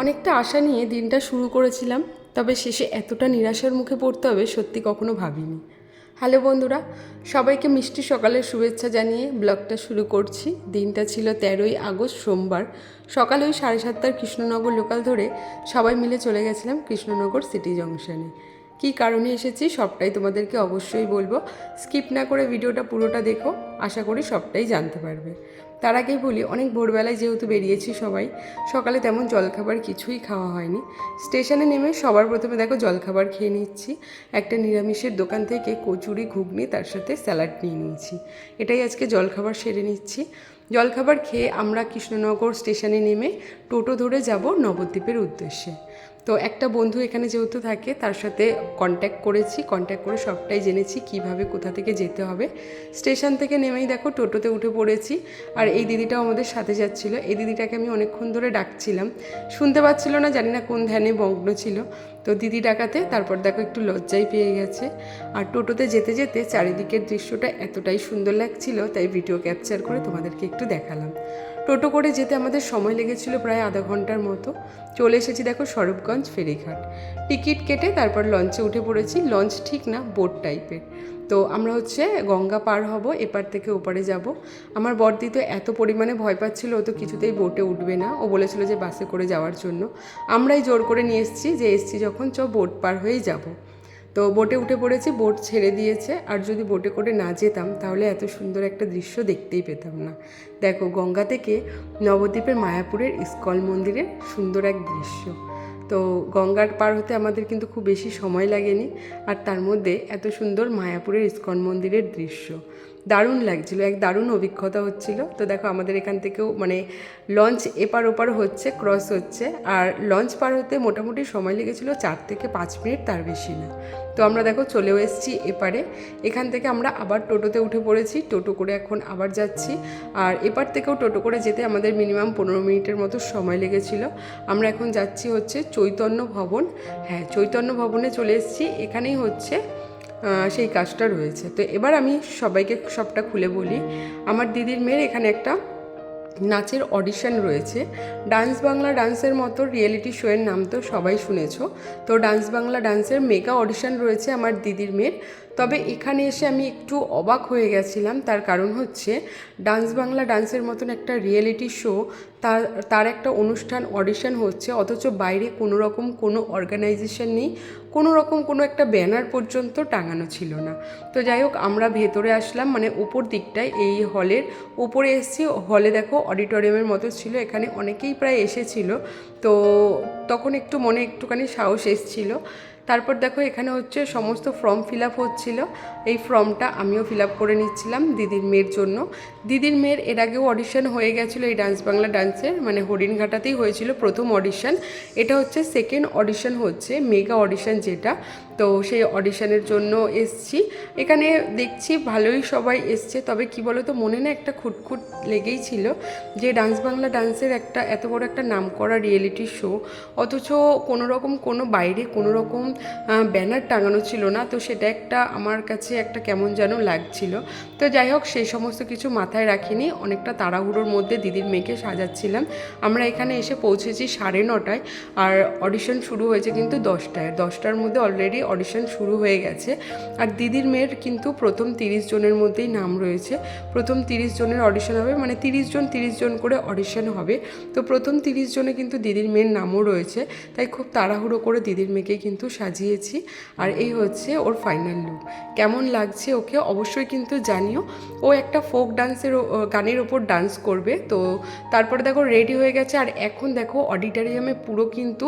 অনেকটা আশা নিয়ে দিনটা শুরু করেছিলাম, তবে শেষে এতটা নিরাশার মুখে পড়তে হবে সত্যি কখনো ভাবিনি। হ্যালো বন্ধুরা, সবাইকে মিষ্টি সকালের শুভেচ্ছা জানিয়ে ব্লগটা শুরু করছি। দিনটা ছিল তেরোই আগস্ট, সোমবার। সকালে ওই সাড়ে সাতটার কৃষ্ণনগর লোকাল ধরে সবাই মিলে চলে গেছিলাম কৃষ্ণনগর সিটি জংশনে কী কারণে এসেছি সবটাই তোমাদেরকে অবশ্যই বলব। স্কিপ না করে ভিডিওটা পুরোটা দেখো, আশা করি সবটাই জানতে পারবে। তার আগেই বলি, অনেক ভোরবেলায় যেহেতু বেরিয়েছি সবাই, সকালে তেমন জলখাবার কিছুই খাওয়া হয়নি। স্টেশনে নেমে সবার প্রথমে দেখো জলখাবার খেয়ে নিচ্ছি। একটা নিরামিষের দোকান থেকে কচুরি, ঘুগনি, তার সাথে স্যালাড নিয়ে নিয়েছি। এটাই আজকে জলখাবার সেরে নিচ্ছি। জলখাবার খেয়ে আমরা কৃষ্ণনগর স্টেশনে নেমে টোটো ধরে যাব নবদ্বীপের উদ্দেশ্যে। তো একটা বন্ধু এখানে যেহেতু থাকে, তার সাথে কন্ট্যাক্ট করেছি কন্ট্যাক্ট করে সবটাই জেনেছি কীভাবে কোথা থেকে যেতে হবে। স্টেশন থেকে নেমেই দেখো টোটোতে উঠে পড়েছি, আর এই দিদিটাও আমাদের সাথে যাচ্ছিল। এই দিদিটাকে আমি অনেকক্ষণ ধরে ডাকছিলাম। শুনতে পাচ্ছিল না, জানি না কোন ধ্যানে মগ্ন ছিল। তো দিদি ডাকাতে, তারপর দেখো একটু লজ্জাই পেয়ে গেছে। আর টোটোতে যেতে যেতে চারিদিকের দৃশ্যটা এতটাই সুন্দর লাগছিল, তাই ভিডিও ক্যাপচার করে তোমাদেরকে একটু দেখালাম। টোটো করে যেতে আমাদের সময় লেগেছিল প্রায় আধা ঘণ্টার মতো। চলে এসেছি দেখো সরবগঞ্জ ফেরিঘাট। টিকিট কেটে তারপর লঞ্চে উঠে পড়েছি। লঞ্চ ঠিক না বোট টাইপের তো আমরা হচ্ছে গঙ্গা পার হব, এপার থেকে ওপারে যাব। আমার বর্দি তো এত পরিমাণে ভয় পাচ্ছিল, ও তো কিছুতেই বোটে উঠবে না। ও বলেছিল যে বাসে করে যাওয়ার জন্য। আমরাই জোর করে নিয়ে এসেছি যে এসছি যখন চ বোট পার হয়েই যাব। তো বোটে উঠে পড়েছি, বোট ছেড়ে দিয়েছে। আর যদি বোটে করে না যেতাম, তাহলে এত সুন্দর একটা দৃশ্য দেখতেই পেতাম না। দেখো, গঙ্গা থেকে নবদ্বীপের মায়াপুরের ইস্কল মন্দিরের সুন্দর এক দৃশ্য। তো গঙ্গার পার হতে আমাদের কিন্তু খুব বেশি সময় লাগেনি। আর তার মধ্যে এত সুন্দর মায়াপুরের ইস্কন মন্দিরের দৃশ্য। দারুণ লাগছিল, এক দারুণ অভিজ্ঞতা হচ্ছিল। তো দেখো আমাদের এখান থেকেও মানে লঞ্চ এপার ওপার হচ্ছে ক্রস হচ্ছে। আর লঞ্চ পার হতে মোটামুটি সময় লেগেছিল চার থেকে পাঁচ মিনিট, তার বেশি না। তো আমরা দেখো চলেও এসেছি এপারে। এখান থেকে আমরা আবার টোটোতে উঠে পড়েছি, টোটো করে এখন আবার যাচ্ছি। আর এপার থেকেও টোটো করে যেতে আমাদের মিনিমাম পনেরো মিনিটের মতো সময় লেগেছিল। আমরা এখন যাচ্ছি হচ্ছে চৈতন্য ভবন। হ্যাঁ চৈতন্য ভবনে চলে এসেছি। এখানেই হচ্ছে সেই কাজটা রয়েছে। তো এবার আমি সবাইকে সবটা খুলে বলি। আমার দিদির মেয়ের এখানে একটা নাচের অডিশন রয়েছে। ডান্স বাংলা ডান্সের মতো রিয়েলিটি শোয়ের নাম তো সবাই শুনেছ। তো ডান্স বাংলা ডান্সের মেগা অডিশন রয়েছে আমার দিদির মেয়ের। তবে এখানে এসে আমি একটু অবাক হয়ে গেছিলাম। তার কারণ হচ্ছে, ডান্স বাংলা ডান্সের মতন একটা রিয়েলিটি শো তার তার একটা অনুষ্ঠান অডিশন হচ্ছে, অথচ বাইরে কোনো রকম কোনো অর্গানাইজেশন নেই, কোনো রকম কোনো একটা ব্যানার পর্যন্ত টাঙানো ছিল না। তো যাই হোক, আমরা ভেতরে আসলাম মানে ওপর দিকটায়, এই হলের ওপরে এসেছি। হলে দেখো অডিটোরিয়ামের মতো ছিল, এখানে অনেকেই প্রায় এসেছিল। তো তখন একটু মনে একটুখানি সাহস এসছিল। তারপর দেখো এখানে হচ্ছে সমস্ত ফর্ম ফিল আপ হচ্ছিল। এই ফর্মটা আমিও ফিল আপ করে নিচ্ছিলাম দিদির মেয়ের জন্য। দিদির মেয়ের এর আগেও অডিশন হয়ে গেছিল এই ডান্স বাংলা ডান্সের মানে হরিণঘাটাতেই হয়েছিল প্রথম অডিশন এটা হচ্ছে সেকেন্ড অডিশন হচ্ছে মেগা অডিশন যেটা। তো সেই অডিশনের জন্য এসছি। এখানে দেখছি ভালোই সবাই এসছে, তবে কি বলো তো মনে না একটা খুটখুট লেগেই ছিল যে ডান্স বাংলা ডান্সের একটা, এত বড় একটা নাম করা রিয়েলিটি শো অথচ কোনো রকম কোনো বাইরে কোনো রকম ব্যানার টাঙানো ছিল না, তো সেটা একটা আমার কাছে একটা কেমন যেন লাগছিল। তো যাই হোক, সেই সমস্ত কিছু মাথায় রাখিনি, অনেকটা তাড়াহুড়োর মধ্যে দিদির মেয়েকে সাজাচ্ছিলাম। আমরা এখানে এসে পৌঁছেছি সাড়ে নটায়, আর অডিশন শুরু হয়েছে কিন্তু দশটায়, দশটার মধ্যে অলরেডি অডিশন শুরু হয়ে গেছে। আর দিদির মেয়ের কিন্তু প্রথম তিরিশ জনের মধ্যেই নাম রয়েছে। প্রথম তিরিশ জনের অডিশন হবে মানে তিরিশ জন তিরিশ জন করে অডিশন হবে। তো প্রথম তিরিশ জনে কিন্তু দিদির মেয়ের নামও রয়েছে। তাই খুব তাড়াহুড়ো করে দিদির মেয়েকে কিন্তু সাজিয়েছি। আর এই হচ্ছে ওর ফাইনাল লুক কেমন লাগছে ওকে অবশ্যই কিন্তু জানিও। ও একটা ফোক ডান্সের গানের ওপর ডান্স করবে। তো তারপরে দেখো রেডি হয়ে গেছে। আর এখন দেখো অডিটোরিয়ামে পুরো কিন্তু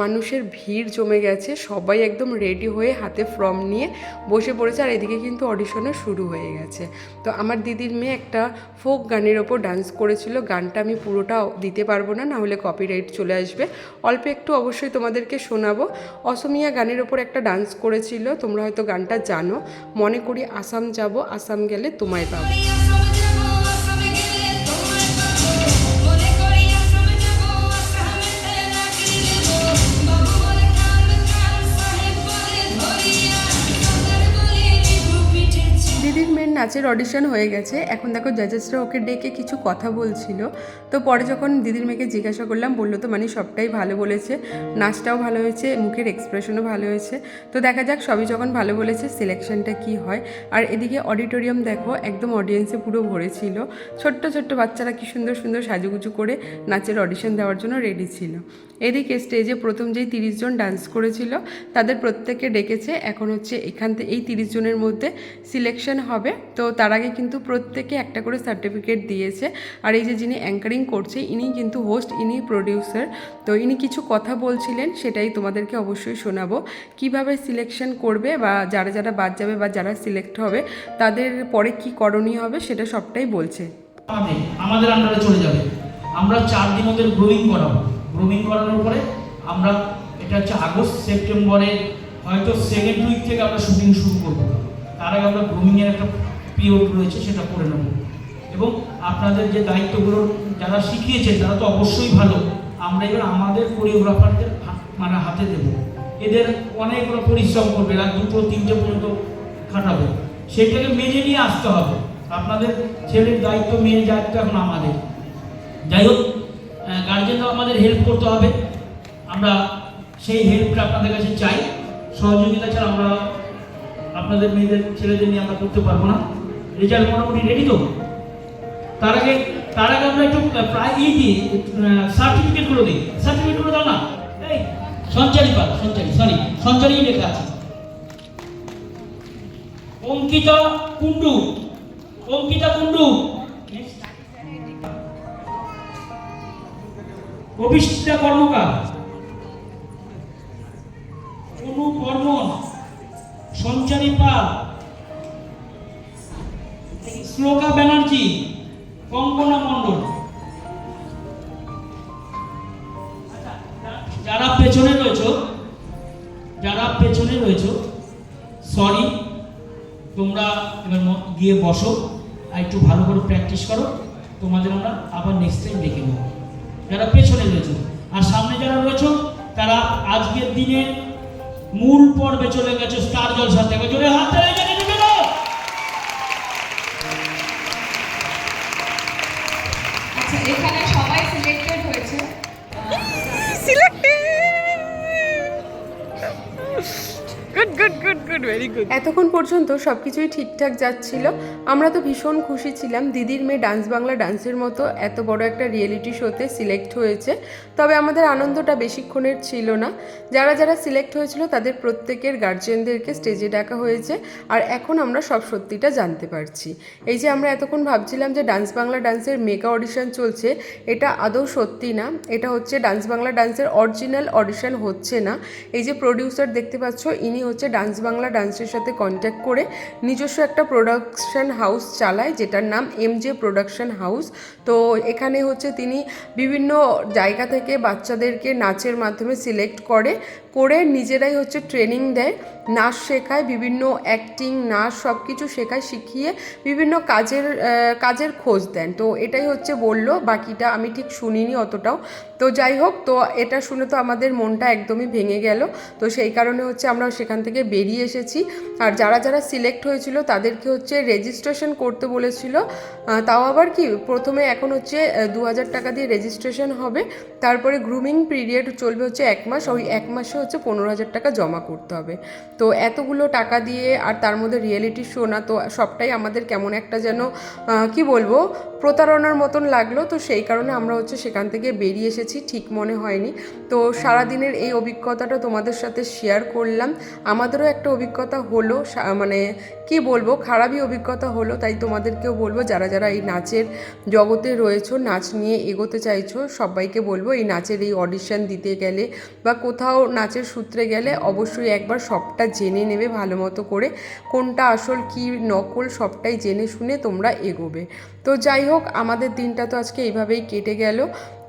মানুষের ভিড় জমে গেছে। সবাই একদম রেডি হয়ে হাতে ফর্ম নিয়ে বসে পড়েছে আর এদিকে কিন্তু অডিশনও শুরু হয়ে গেছে। তো আমার দিদির মেয়ে একটা ফোক গানের ওপর ডান্স করেছিল। গানটা আমি পুরোটা দিতে পারব না না হলে কপিরাইট চলে আসবে। অল্প একটু অবশ্যই তোমাদেরকে শোনাবো। অসমিয়া গানের ওপর একটা ডান্স করেছিল, তোমরা হয়তো গানটা জানো। মনে করি আসাম যাব, আসাম গেলে তোমায় পাবো। নাচের অডিশন হয়ে গেছে। এখন দেখো জাজেসরা ওকে ডেকে কিছু কথা বলছিল। তো পরে যখন দিদির মেয়েকে জিজ্ঞাসা করলাম, বলল তো মানে সবটাই ভালো বলেছে। নাচটাও ভালো হয়েছে, মুখের এক্সপ্রেশনও ভালো হয়েছে। তো দেখা যাক সবই যখন ভালো বলেছে সিলেকশনটা কি হয়। আর এদিকে অডিটোরিয়াম দেখো, একদম অডিয়েন্সে পুরো ভরেছিল ছোট্ট ছোট্ট বাচ্চারা কি সুন্দর সুন্দর সাজুগুজু করে নাচের অডিশন দেওয়ার জন্য রেডি ছিল। এদিকে স্টেজে প্রথম যেই তিরিশ জন ডান্স করেছিল, তাদের প্রত্যেককে ডেকেছে। এখন হচ্ছে এখান থেকে এই তিরিশ জনের মধ্যে সিলেকশন হবে। তো তার আগে কিন্তু প্রত্যেকে একটা করে সার্টিফিকেট দিয়েছে। আর এই যে যিনি অ্যাঙ্কারিং করছে, ইনি কিন্তু হোস্ট ইনি প্রডিউসার তো ইনি কিছু কথা বলছিলেন, সেটাই তোমাদেরকে অবশ্যই শোনাবো। কীভাবে সিলেকশন করবে বা যারা যারা বাদ যাবে বা যারা সিলেক্ট হবে, তাদের পরে কি করণীয় হবে, সেটা সবটাই বলছে। আমাদের আন্ডারে চলে যাবে। আমরা চার দিন ওদের গ্রোয়িং করাবো। গ্রোয়িং করানোর পরে আমরা, এটা হচ্ছে আগস্ট, সেপ্টেম্বরে হয়তো সেকেন্ড উইক থেকে আমরা শুটিং শুরু করব। তার আগে আমরা গ্রুমিংয়ের একটা পিরিয়ড রয়েছে, সেটা করে নেব। এবং আপনাদের যে দায়িত্বগুলো যারা শিখিয়েছে তারা তো অবশ্যই ভালো। আমরা এবার আমাদের কোরিওগ্রাফারদের মানে হাতে দেবো। এদের অনেকগুলো পরিশ্রম করবে, রাত দুটো তিনটে পর্যন্ত খাটাবে সেটাকে মেনে নিয়ে আসতে হবে। আপনাদের ছেলের দায়িত্ব মেয়ের দায়িত্ব এখন আমাদের। যাই হোক গার্জেনরাও আমাদের হেল্প করতে হবে। আমরা সেই হেল্পটা আপনাদের কাছে চাই। সহযোগিতা ছাড়া আমরা আপনাদের মেয়েদের, ছেলেদের নিয়ে আমরা করতে পারব না। রেজাল্ট মোটামুটি রেডি তো? তার আগে তার আগে আমরা একটু প্রায় ই দিই সার্টিফিকেটগুলো দিই। সার্টিফিকেটগুলো দাও না? সঞ্চারী পাল, সঞ্চারী সরি সঞ্চারী লেখা আছে। অঙ্কিতা কুন্ডু অঙ্কিতা কুন্ডু অভিষ্টা কর্মকার। অনু বর্মন সঞ্চারী পাল। শ্লোকা ব্যানার্জি, কঙ্কনা মণ্ডল। যারা পেছনে রয়েছে, যারা পেছনে রয়েছ সরি তোমরা এবার গিয়ে বসো। আর একটু ভালো করে প্র্যাকটিস করো। তোমাদের আমরা আবার নেক্সট টাইম দেখে নেব। যারা পেছনে রয়েছে। আর সামনে যারা রয়েছে তারা আজকের দিনে মূল পর্বে চলে গেছে স্টার জলসা থেকে। জোরে হাত আচ্ছা এখানে সবাই সিলেক্টেড হয়েছে। গুড গুড গুড এতক্ষণ পর্যন্ত সব কিছুই ঠিকঠাক যাচ্ছিল। আমরা তো ভীষণ খুশি ছিলাম। দিদির মেয়ে ডান্স বাংলা ডান্সের মতো এত বড় একটা রিয়েলিটি শোতে সিলেক্ট হয়েছে। তবে আমাদের আনন্দটা বেশিক্ষণের ছিল না। যারা যারা সিলেক্ট হয়েছিল, তাদের প্রত্যেকের গার্জিয়ানদেরকে স্টেজে ডাকা হয়েছে। আর এখন আমরা সব সত্যিটা জানতে পারছি। এই যে আমরা এতক্ষণ ভাবছিলাম যে ডান্স বাংলা ডান্সের মেগা অডিশন চলছে, এটা আদৌ সত্যি না? এটা হচ্ছে ডান্স বাংলা ডান্সের অরিজিনাল অডিশন হচ্ছে না। এই যে প্রডিউসার দেখতে পাচ্ছ, ইনি হচ্ছে ডান্স বাংলা ডান্সের সাথে কন্ট্যাক্ট করে নিজস্ব একটা প্রোডাকশন হাউস চালায়, যেটার নাম এম জে প্রোডাকশন হাউস তো এখানে হচ্ছে তিনি বিভিন্ন জায়গা থেকে বাচ্চাদেরকে নাচের মাধ্যমে সিলেক্ট করে। করে নিজেরাই হচ্ছে ট্রেনিং দেয়। নাচ শেখায়, বিভিন্ন অ্যাক্টিং নাচ সব কিছু শেখায়, শিখিয়ে বিভিন্ন কাজের কাজের খোঁজ দেন। তো এটাই হচ্ছে বলল, বাকিটা আমি ঠিক শুনিনি অতটাও। তো যাই হোক, তো এটা শুনে তো আমাদের মনটা একদমই ভেঙে গেল। তো সেই কারণে হচ্ছে আমরা সেখান থেকে বেরিয়ে এসেছি। আর যারা যারা সিলেক্ট হয়েছিল, তাদেরকে হচ্ছে রেজিস্ট্রেশন করতে বলেছিল। তাও আবার কি, প্রথমে এখন হচ্ছে দু হাজার টাকা দিয়ে রেজিস্ট্রেশন হবে। তারপরে গ্রুমিং পিরিয়ড চলবে হচ্ছে এক মাস। ওই এক মাসে হচ্ছে পনেরো হাজার টাকা জমা করতে হবে। তো এতগুলো টাকা দিয়ে আর তার মধ্যে রিয়েলিটি শো না, তো সবটাই আমাদের কেমন একটা যেন কি বলব প্রতারণার মতন লাগল, তো সেই কারণে আমরা হচ্ছে সেখান থেকে বেরিয়ে এসেছি, ঠিক মনে হয়নি। তো সারাদিনের এই অভিজ্ঞতাটা তোমাদের সাথে শেয়ার করলাম। আমাদেরও একটা অভিজ্ঞতা হলো মানে কি বলব, খারাপই অভিজ্ঞতা হলো, তাই তোমাদেরকেও বলব, যারা যারা এই নাচের জগতে রয়েছো, নাচ নিয়ে এগোতে চাইছো, সবাইকে বলব এই নাচের এই অডিশন দিতে গেলে বা কোথাও নাচের সূত্রে গেলে অবশ্যই একবার সবটা জেনে নেবে ভালো মতো করে, কোনটা আসল কি নকল সবটাই জেনে শুনে তোমরা এগোবে। তো যাই হোক হোক, আমাদের দিনটা তো আজকে এইভাবেই কেটে গেল।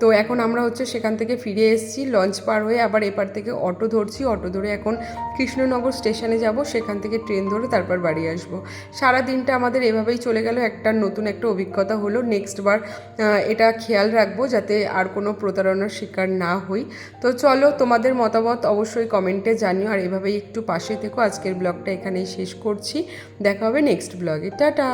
তো এখন আমরা হচ্ছে সেখান থেকে ফিরে এসেছি, লঞ্চ পার হয়ে আবার এপার থেকে অটো ধরছি। অটো ধরে এখন কৃষ্ণনগর স্টেশনে যাব, সেখান থেকে ট্রেন ধরে তারপর বাড়ি আসব। সারা দিনটা আমাদের এভাবেই চলে গেল, একটা নতুন একটা অভিজ্ঞতা হলো। নেক্সট বার এটা খেয়াল রাখব যাতে আর কোনো প্রতারণার শিকার না হই। তো চলো, তোমাদের মতামত অবশ্যই কমেন্টে জানিও। আর এভাবেই একটু পাশে থেকো। আজকের ব্লগটা এখানেই শেষ করছি। দেখা হবে নেক্সট ব্লগে টাটা!